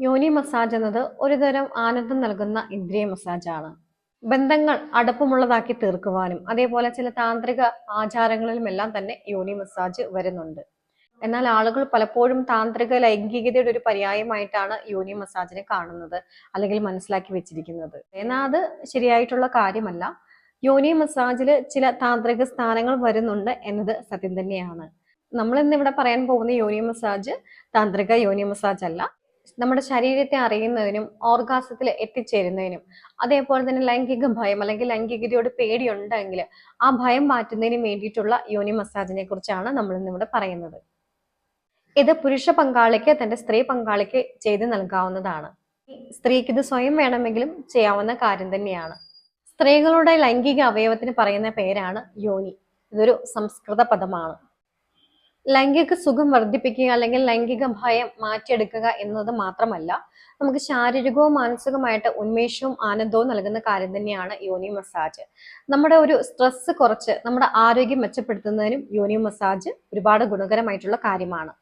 യോനി മസാജ് എന്നത് ഒരുതരം ആനന്ദം നൽകുന്ന ഇന്ദ്രിയ മസാജാണ്. ബന്ധങ്ങൾ അടുപ്പമുള്ളതാക്കി തീർക്കുവാനും അതേപോലെ ചില താന്ത്രിക ആചാരങ്ങളിലുമെല്ലാം തന്നെ യോനി മസാജ് വരുന്നുണ്ട്. എന്നാൽ ആളുകൾ പലപ്പോഴും താന്ത്രിക ലൈംഗികതയുടെ ഒരു പര്യായമായിട്ടാണ് യോനി മസാജിനെ കാണുന്നത് അല്ലെങ്കിൽ മനസ്സിലാക്കി വെച്ചിരിക്കുന്നത്. എന്നാൽ അത് ശരിയായിട്ടുള്ള കാര്യമല്ല. യോനി മസാജിൽ ചില താന്ത്രിക സ്ഥാനങ്ങൾ വരുന്നുണ്ട് എന്നത് സത്യം തന്നെയാണ്. നമ്മൾ ഇന്ന് ഇവിടെ പറയാൻ പോകുന്ന യോനി മസാജ് താന്ത്രിക യോനി മസാജ് അല്ല നമ്മുടെ ശരീരത്തെ അറിയുന്നതിനും ഓർഗാസത്തിൽ എത്തിച്ചേരുന്നതിനും അതേപോലെ തന്നെ ലൈംഗിക ഭയം അല്ലെങ്കിൽ ലൈംഗികതയോട് പേടിയുണ്ടെങ്കിൽ ആ ഭയം മാറ്റുന്നതിന് വേണ്ടിയിട്ടുള്ള യോനി മസാജിനെ കുറിച്ചാണ് നമ്മൾ ഇന്നിവിടെ പറയുന്നത്. ഇത് പുരുഷ പങ്കാളിക്ക് തന്റെ സ്ത്രീ പങ്കാളിക്ക് ചെയ്ത് നൽകാവുന്നതാണ്. സ്ത്രീക്ക് ഇത് സ്വയം വേണമെങ്കിലും ചെയ്യാവുന്ന കാര്യം തന്നെയാണ്. സ്ത്രീകളുടെ ലൈംഗിക അവയവത്തിന് പറയുന്ന പേരാണ് യോനി. ഇതൊരു സംസ്കൃത പദമാണ്. ലൈംഗിക സുഖം വർദ്ധിപ്പിക്കുക അല്ലെങ്കിൽ ലൈംഗിക ഭയം മാറ്റിയെടുക്കുക എന്നത് മാത്രമല്ല നമുക്ക് ശാരീരികവും മാനസികവുമായിട്ട് ഉന്മേഷവും ആനന്ദവും നൽകുന്ന കാര്യം തന്നെയാണ് യോനി മസാജ്. നമ്മുടെ ഒരു സ്ട്രെസ് കുറച്ച് നമ്മുടെ ആരോഗ്യം മെച്ചപ്പെടുത്തുന്നതിനും യോനി മസാജ് ഒരുപാട് ഗുണകരമായിട്ടുള്ള കാര്യമാണ്.